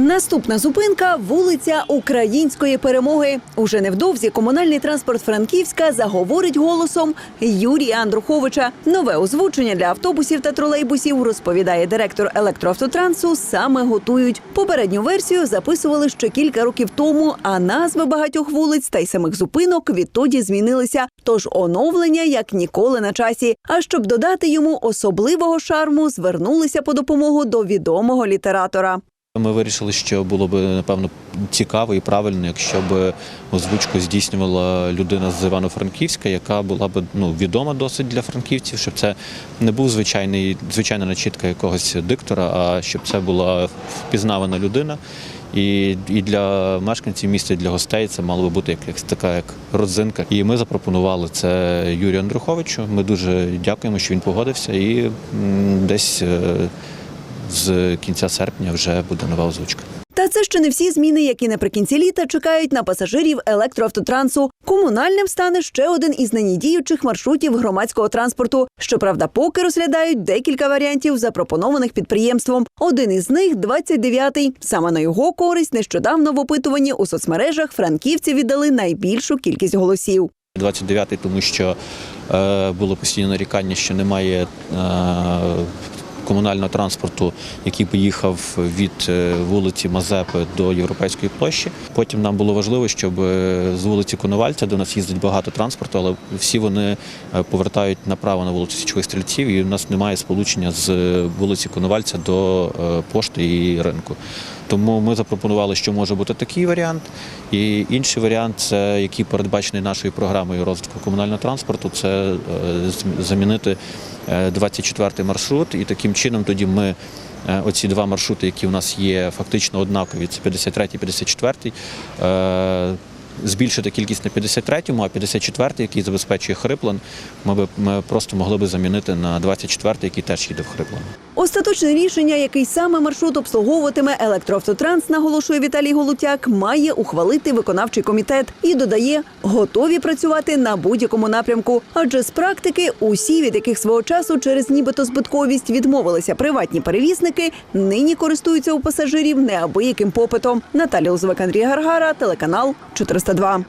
Наступна зупинка вулиця Української перемоги. Уже невдовзі комунальний транспорт Франківська заговорить голосом Юрія Андруховича. Нове озвучення для автобусів та тролейбусів розповідає директор електроавтотрансу. Саме готують. Попередню версію записували ще кілька років тому, а назви багатьох вулиць та й самих зупинок відтоді змінилися. Тож оновлення як ніколи на часі. А щоб додати йому особливого шарму, звернулися по допомогу до відомого літератора. Ми вирішили, що було б напевно цікаво і правильно, якщо б озвучку здійснювала людина з Івано-Франківська, яка була б ну відома досить для франківців, щоб це не був звичайний звичайна начітка якогось диктора, а щоб це була впізнавана людина. І, і для мешканців міста, і для гостей це мало би бути як, як така як родзинка. І ми запропонували це Юрію Андруховичу. Ми дуже дякуємо, що він погодився, і десь е, з кінця серпня вже буде нова озвучка. Та це ще не всі зміни, які наприкінці літа чекають на пасажирів електроавтотрансу. Комунальним стане ще один із нині діючих маршрутів громадського транспорту. Щоправда, поки розглядають декілька варіантів, запропонованих підприємством. Один із них 29-й. Саме на його користь нещодавно в опитуванні у соцмережах франківці віддали найбільшу кількість голосів. 29-й, тому що е, було постійне нарікання, що немає е, комунального транспорту, який поїхав від е, вулиці Мазепи до Європейської площі. Потім нам було важливо, щоб е, з вулиці Коновальця, до нас їздить багато транспорту, але всі вони е, повертають направо на вулицю Січових стрільців, і у нас немає сполучення з вулиці Коновальця до пошти і ринку. Тому ми запропонували, що може бути такий варіант. І інший варіант, це який передбачений нашою програмою розвитку комунального транспорту, це е, замінити е, 24-й маршрут. І таким чином тоді ми е, оці два маршрути, які у нас є фактично однакові, це 53-й, 54-й, е, збільшити кількість на 53-му, а 54-й, який забезпечує Хриплан, ми, ми просто могли би замінити на 24-й, який теж їде в Хриплан. Остаточне рішення, який саме маршрут обслуговуватиме електроавтотранс, наголошує Віталій Голутяк, має ухвалити виконавчий комітет і додає, готові працювати на будь-якому напрямку. Адже з практики усі, від яких свого часу через нібито збитковість відмовилися приватні перевізники, нині користуються у пасажирів неабияким попитом. Наталя Лозвик, Андрій Гаргара, телеканал 402.